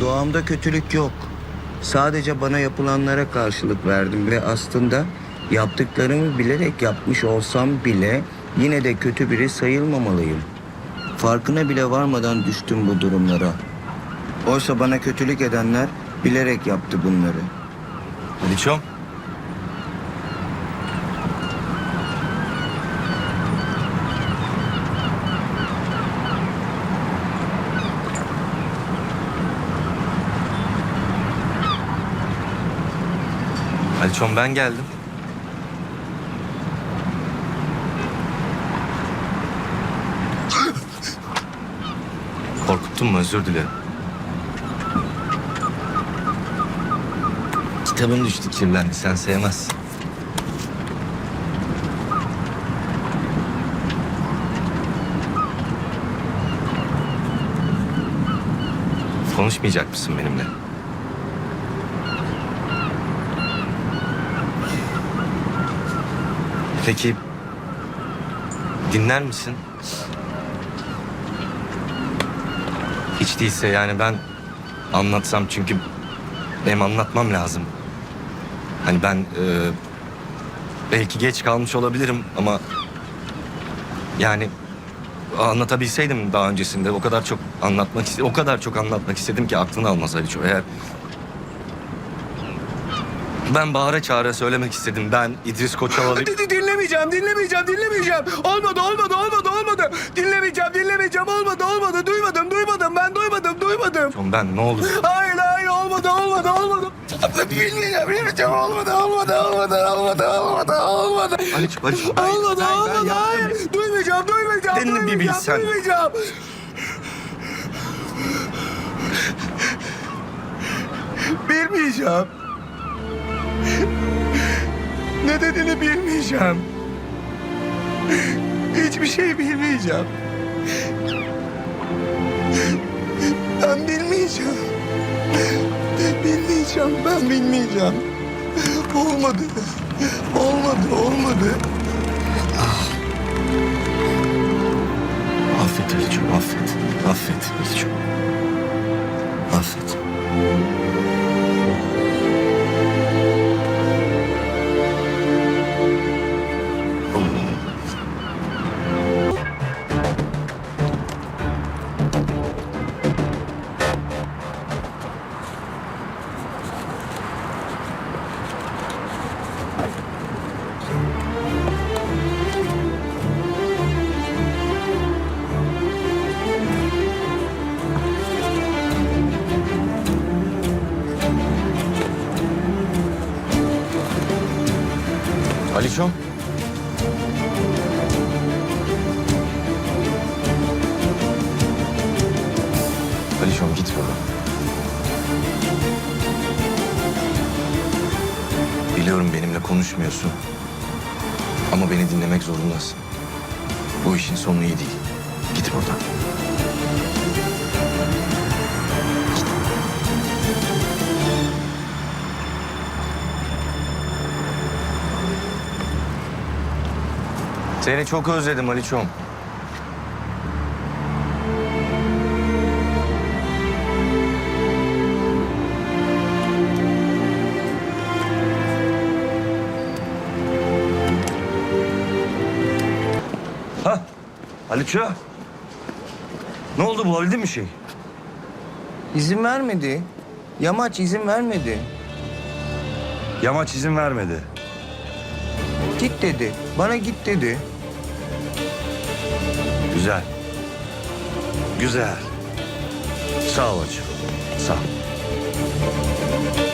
doğamda kötülük yok. Sadece bana yapılanlara karşılık verdim ve aslında yaptıklarımı bilerek yapmış olsam bile yine de kötü biri sayılmamalıyım. Farkına bile varmadan düştüm bu durumlara. Oysa bana kötülük edenler bilerek yaptı bunları. Aliçom. Aliçom ben geldim. Korkuttum mu özür dilerim. Kitabın düştü kirlendi sen sevmezsin. Konuşmayacak mısın benimle? Peki dinler misin? Hiç değilse yani ben anlatsam çünkü benim anlatmam lazım. Hani ben e, belki geç kalmış olabilirim ama yani anlatabilseydim daha öncesinde o kadar çok anlatmak o kadar çok anlatmak istedim ki aklını almaz Aliço. Eğer ben bağıra çağıra söylemek istedim. Ben İdris Koçovalı... Di- Dinlemeyeceğim, dinlemeyeceğim, dinlemeyeceğim. Olmadı, olmadı, olmadı, olmadı. Dinlemeyeceğim, dinlemeyeceğim. Olmadı, olmadı. Duymadım, duymadım. Ben duymadım, duymadım. Ben ne olur. Hayır, hayır, olmadı, olmadı, olmadı. Bilmeyeceğim, bilmeyeceğim. Olmadı, olmadı, olmadı, olmadı, olmadı, olmadı. Aliço, Aliço. Olmadı, olmadı, hayır. Duymayacağım, duymayacağım, Senin bir duymayacağım, bilsen. duymayacağım. Bilmeyeceğim. Ne dediğini bilmeyeceğim. Hiçbir şey bilmeyeceğim. Ben bilmeyeceğim. Bilmeyeceğim, ben bilmeyeceğim. Olmadı. Olmadı, olmadı. Affet Aliço, affet. Affet Aliço. Aliçom. Aliçom git buradan. Biliyorum benimle konuşmuyorsun. Ama beni dinlemek zorundasın. Bu işin sonu iyi değil. Git buradan. Seni çok özledim Aliçom. Ha, Aliço. Ne oldu bulabildin mi şey? İzin vermedi. Yamaç izin vermedi. Yamaç izin vermedi. Git dedi. Bana git dedi. Güzel. Güzel. Sağ ol Aliço. Sağ ol.